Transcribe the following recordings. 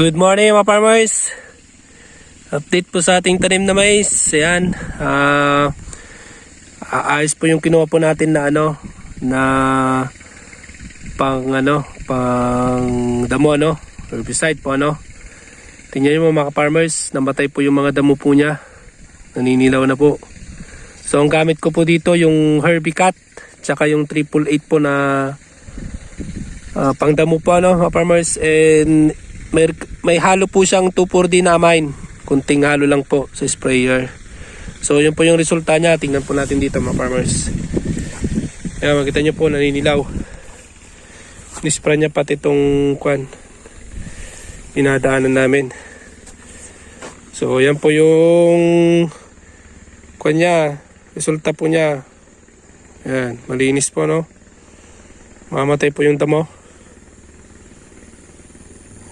Good morning mga farmers. Update po sa ating tanim na mais. Ayan. Ah, aayos po yung kinuha po natin na ano na pang ano pang damo ano herbicide po ano. Tingnan niyo mga farmers, namatay po yung mga damo po niya. Naninilaw na po. So ang gamit ko po dito yung Herbicat tsaka yung triple eight po na Ah, pangdamo po ano, mga farmers and may, may halo po siyang 2,4-D na amine. Kunting halo lang po sa sprayer. So yun po yung resulta niya. Tingnan po natin dito mga farmers. Ayan, makita nyo po naninilaw. Nispray niya pati itong kwan. Inadaanan namin. So yan po yung kwan niya. Resulta po niya. Ayan, malinis po no. Mamatay po yung damo.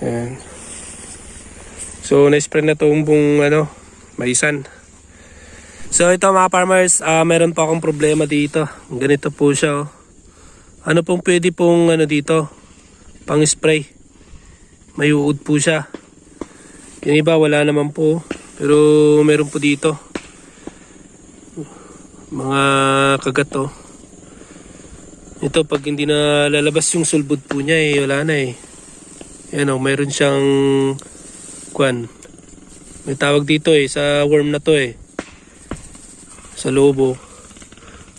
Ayan. So, na-spray na itong buong ano, maisan. So, ito mga farmers, ah meron pa akong problema dito. Ganito po siya. Oh. Ano pong pwede pong ano dito? Pang spray. May uod po siya. Yung iba wala naman po. Pero meron po dito. Mga kagat to. Ito pag hindi na lalabas yung sulbud po niya eh, wala na eh. Yan o, mayroon siyang kwan. May tawag dito eh, sa worm na to eh. Sa lobo.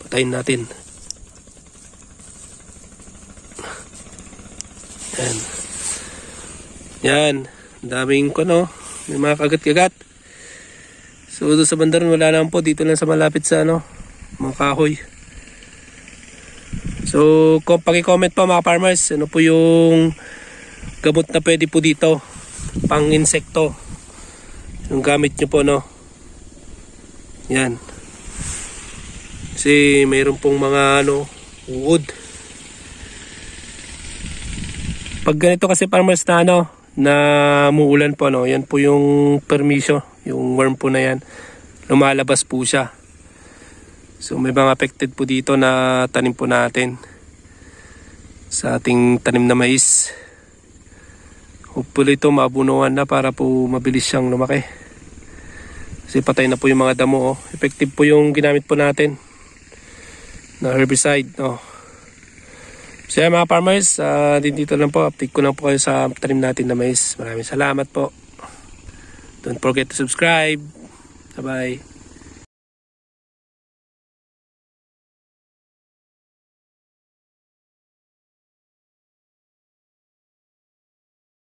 Patayin natin. Yan. Yan. Daming ko no. May mga kagat-kagat. So doon sa bandaron wala lang po. Dito lang sa malapit sa ano. Mga kahoy. So, kung paki-comment po mga farmers, ano po yung gamot na pwede po dito. Pang insekto. Yung gamit nyo po no? Yan. Kasi mayroon pong mga ano uod pag ganito kasi farmers na ano na muulan po no? Yan po yung permisyo yung worm po na yan. Lumalabas po siya. So may mga affected po dito na tanim po natin. Sa ating tanim na mais Hopefully ito mabunuan na para po mabilis siyang lumaki. Kasi patay na po yung mga damo. Oh. Effective po yung ginamit po natin na herbicide. Oh. So yan mga farmers, uh, dito lang po. Update ko lang po kayo sa tanim natin na mais. Maraming salamat po. Don't forget to subscribe. Bye-bye.